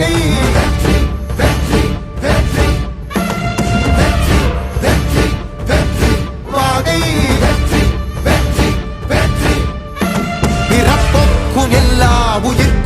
பகை வெற்றி வெற்றி வெற்றி வெற்றி வெற்றி வெற்றி பகை வெற்றி வெற்றி வெற்றி பிறப்போக்கும் எல்லா உயிர்